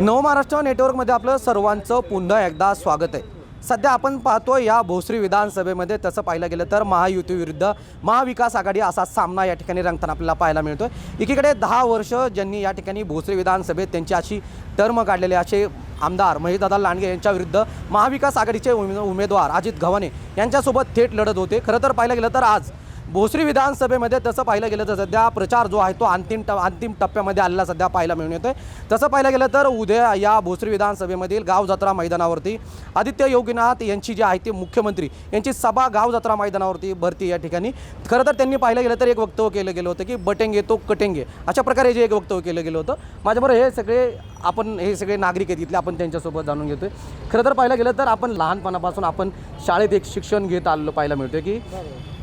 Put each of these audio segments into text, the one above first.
नवमहाराष्ट्र नेटवर्कमध्ये आपलं सर्वांचं पुन्हा एकदा स्वागत आहे. सध्या आपण पाहतो या भोसरी विधानसभेमध्ये तसं पाहिलं गेलं तर महायुती विरुद्ध महाविकास आघाडी असा सामना या ठिकाणी रंगताना आपल्याला पाहायला मिळतो एकीकडे दहा वर्ष ज्यांनी या ठिकाणी भोसरी विधानसभेत त्यांची अशी टर्म काढलेले असे आमदार महेशदादा लांडगे यांच्या विरुद्ध महाविकास आघाडीचे उमे उमेदवार अजित घवाने यांच्यासोबत थेट लढत होते. खरं तर पाहिलं गेलं तर आज भोसरी विधानसभेमध्ये तसं पाहिलं गेलं तर सध्या प्रचार जो आहे तो अंतिम ट अंतिम टप्प्यामध्ये आलेला सध्या पाहायला मिळून येतोय. तसं पाहिलं गेलं तर उद्या या भोसरी विधानसभेमधील गाव जत्रा मैदानावरती आदित्य योगीनाथ यांची जी आहे ती मुख्यमंत्री यांची सभा गाव जत्रा मैदानावरती भरती या ठिकाणी. खरं तर त्यांनी पाहिलं गेलं तर एक वक्तव्य केलं गेलं होतं की बटेंगे तो कटेंगे अशा प्रकारे जे एक वक्तव्य केलं गेलं होतं. माझ्याबरोबर हे सगळे आपण हे सगळे नागरिक आहेत इथले आपण त्यांच्यासोबत जाणून घेतोय. खरं तर पाहिलं गेलं तर आपण लहानपणापासून आपण शाळेत एक शिक्षण घेत आलेलो पाहायला मिळतोय की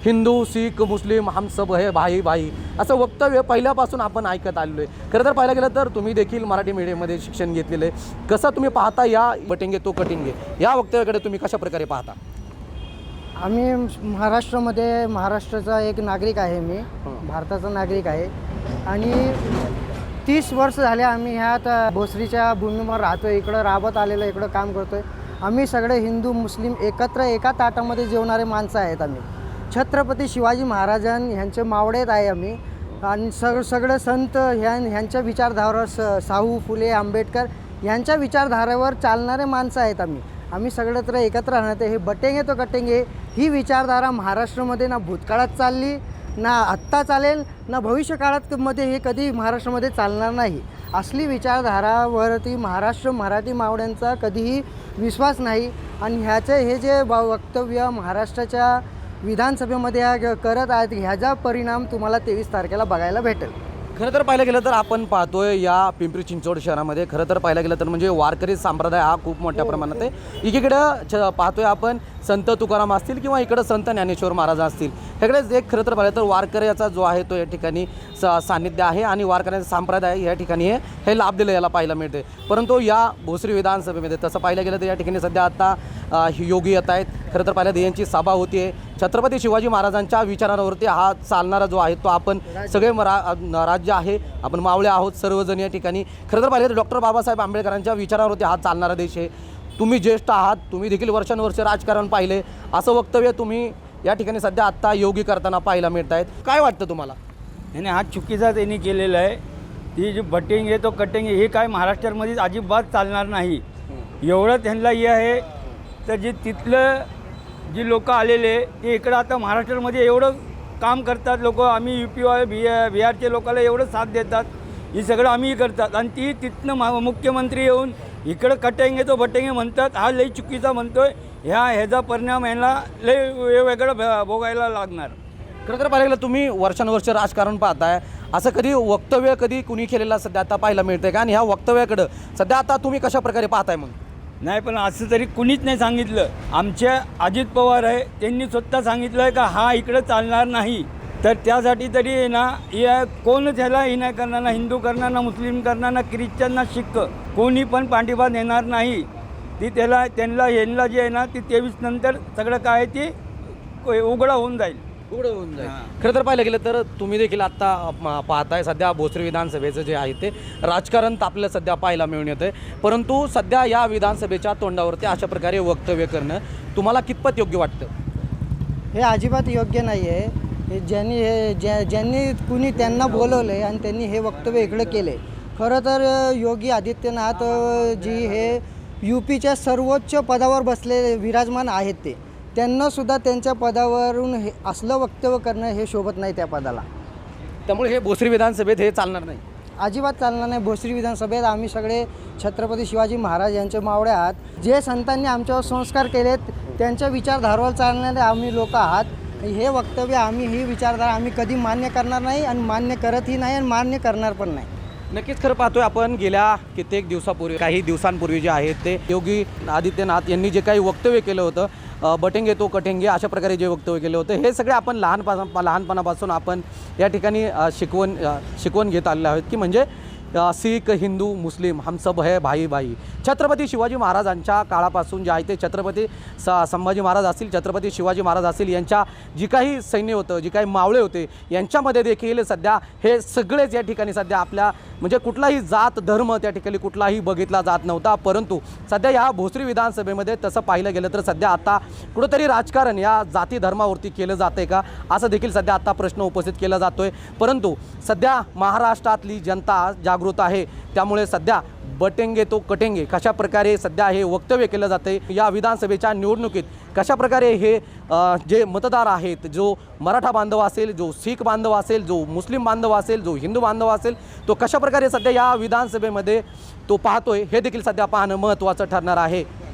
हिंदू शीख मुस्लिम हम सब है भाई भाई असं वक्तव्य पहिल्यापासून आपण ऐकत आलेलो आहे. खरं तर पाहायला गेलं तर तुम्ही देखील मराठी मीडियममध्ये शिक्षण घेतलेलं आहे. कसं तुम्ही पाहता या बटेंगे तो कटिंगे या वक्तव्याकडे तुम्ही कशा प्रकारे पाहता? आम्ही महाराष्ट्रामध्ये महाराष्ट्राचा एक नागरिक आहे मी. भारताचा नागरिक आहे. आणि तीस वर्ष झाले आम्ही ह्यात भोसरीच्या भूमीवर राहतो इकडं राबत आलेलं इकडं काम करतो आहे आम्ही सगळे हिंदू मुस्लिम एकत्र एका ताटामध्ये जेवणारे माणसं आहेत आम्ही. छत्रपती शिवाजी महाराजां ह्यांचे मावळेत आहे आम्ही. आणि सग सगळे संत ह्या ह्यांच्या विचारधारावर स साहू फुले आंबेडकर यांच्या विचारधारेवर चालणारे माणसं आहेत आम्ही. आम्ही सगळं तर एकत्र राहणार हे बटेंगे तो कटेंगे. ही विचारधारा महाराष्ट्रामध्ये ना भूतकाळात चालली ना आत्ता चालेल ना भविष्य काळात मध्ये हे कधी महाराष्ट्रामध्ये चालणार नाही. असली विचारधारावरती महाराष्ट्र मराठी मावड्यांचा कधीही विश्वास नाही आणि ह्याचे हे जे वक्तव्य महाराष्ट्राच्या विधानसभेमध्ये ह्या करत आहेत ह्याचा परिणाम तुम्हाला तेवीस तारखेला बघायला भेटेल. खरं तर पाहिलं गेलं तर आपण पाहतोय या पिंपरी चिंचवड शहरामध्ये खरं तर पाहिलं गेलं तर म्हणजे वारकरी संप्रदाय हा खूप मोठ्या प्रमाणात आहे. एकीकडं छ पाहतोय आपण संत तुकाराम असतील किंवा इकडं संत ज्ञानेश्वर महाराज असतील. सगळेच एक खरं तर पाहिलं तर वारकऱ्याचा जो आहे तो या ठिकाणी स सान्निध्य आहे आणि वारकऱ्यांचा संप्रदाय या ठिकाणी हे हे लाभ दिलं याला पाहायला मिळते परंतु या भोसरी विधानसभेमध्ये तसं पाहिलं गेलं तर या ठिकाणी सध्या आता योगी येत आहेत. खरं तर पाहिलं तर यांची सभा होती आहे छत्रपती शिवाजी महाराजांच्या विचारांवरती हा चालणारा जो आहे तो आपण सगळे मरा राज्य आहे. आपण मावळे आहोत सर्वजण या ठिकाणी. खरं तर पाहिलं तर डॉक्टर बाबासाहेब आंबेडकरांच्या विचारावरती हा चालणारा देश आहे. तुम्ही ज्येष्ठ आहात तुम्ही देखील वर्षानुवर्ष राजकारण पाहिले. असं वक्तव्य तुम्ही या ठिकाणी सध्या आत्ता योगी करताना पाहायला मिळत आहेत काय वाटतं तुम्हाला? याने हा चुकीचा त्यांनी केलेला आहे. ती जी बटिंग आहे तो कटिंग हे काय महाराष्ट्रामध्ये अजिबात चालणार नाही. एवढं त्यांना हे आहे. तर जे तिथलं जी लोकं आलेले ते इकडं आता महाराष्ट्रामध्ये एवढं काम करतात लोक. आम्ही यू पी वाय बी बिहारचे लोकांना एवढं साथ देतात. हे सगळं आम्ही करतात. आणि ती तिथनं मा मुख्यमंत्री येऊन इकडं कटेंगे तो बटेंगे म्हणतात हा लई चुकीचा म्हणतोय ह्या ह्याचा परिणाम ह्याला लई वेगवेगळं भोगायला लागणार. खरं तर पाहिलं गेलं तुम्ही वर्षानुवर्ष राजकारण पाहताय असं कधी वक्तव्य कधी कुणी केलेलं सध्या आता पाहायला मिळतंय का? आणि ह्या वक्तव्याकडं सध्या आता तुम्ही कशा प्रकारे पाहताय मग? नाही पण असं तरी कुणीच नाही सांगितलं. आमच्या अजित पवार आहे त्यांनी स्वतः सांगितलं आहे का हा इकडं चालणार नाही. तर त्यासाठी तरी आहे ना या कोणच ह्याला हे नाही करणार ना हिंदू करणार ना मुस्लिम करणार ना ख्रिश्चन ना शिख. कोणी पण पाठिंबा देणार नाही. ती त्याला त्यांना यांना जे आहे ना ती तेवीस नंतर सगळं काय आहे ते उघडं होऊन जाईल. उघडं होऊन जाईल. खरं तर पाहिलं गेलं तर तुम्ही देखील आत्ता पाहताय सध्या भोसरी विधानसभेचं जे आहे ते राजकारण आपल्याला सध्या पाहायला मिळून येतं परंतु सध्या या विधानसभेच्या तोंडावरती अशा प्रकारे वक्तव्य करणं तुम्हाला कितपत योग्य वाटतं? हे अजिबात योग्य नाही आहे हे ज्यांनी हे ज्या ज्यांनी कुणी त्यांना बोलवलं आहे आणि त्यांनी हे वक्तव्य इकडे केले. खरं तर योगी आदित्यनाथ जी हे यू पीच्या सर्वोच्च पदावर बसले विराजमान आहेत ते. त्यांनासुद्धा त्यांच्या पदावरून हे असलं वक्तव्य करणं हे शोभत नाही त्या पदाला. त्यामुळे हे भोसरी विधानसभेत हे चालणार नाही. अजिबात चालणार नाही. भोसरी विधानसभेत आम्ही सगळे छत्रपती शिवाजी महाराज यांचे मावळे आहात. जे संतांनी आमच्यावर संस्कार केलेत त्यांच्या विचारधारावर चालणारे आम्ही लोक आहात. हे वक्तव्य आम्ही ही विचारधारा आम्ही कधी मान्य करणार नाही आणि मान्य करतही नाही आणि मान्य करणार पण नाही. नक्कीच खरं पाहतोय आपण गेल्या कित्येक दिवसापूर्वी काही दिवसांपूर्वी जे आहेत ते योगी आदित्यनाथ यांनी जे काही वक्तव्य केलं होतं बटेंगे तो कटेंगे अशा प्रकारे जे वक्तव्य केलं होतं हे सगळे आपण लहानपणा लहानपणापासून आपण या ठिकाणी शिकवण शिकवण घेत आलेलो आहोत की म्हणजे सिख हिंदू मुस्लिम हम सब है भाई भाई। छत्रपती शिवाजी महाराजांच्या काळापासून जे आहे ते छत्रपती स संभाजी महाराज असतील छत्रपती शिवाजी महाराज असतील यांच्या जी काही सैन्य होतं जी काही मावळे होते यांच्यामध्ये देखील सध्या हे सगळेच या ठिकाणी सध्या आपल्या म्हणजे कुठलाही जात धर्म त्या ठिकाणी कुठलाही बघितला जात नव्हता परंतु सध्या या भोसरी विधानसभेमध्ये तसं पाहिलं गेलं तर सध्या आता कुठंतरी राजकारण या जाती धर्मावरती केलं जातं का असं देखील सध्या आता प्रश्न उपस्थित केला जातोय. परंतु सध्या महाराष्ट्रातली जनता जागृत आहे. त्यामुळे सध्या बटेंगे तो कटेंगे. कशा प्रकारे सध्या हे वक्तव्य केलं जाते या विधानसभेच्या निवडणुकीत? कशा प्रकारे हे जे मतदार आहेत जो मराठा बांधव असेल जो शीख बांधव असेल जो मुस्लिम बांधव असेल जो हिंदू बांधव असेल तो कशा प्रकारे सध्या या विधानसभेमध्ये तो पाहतोय हे देखील सध्या पाहणं महत्त्वाचं ठरणार आहे.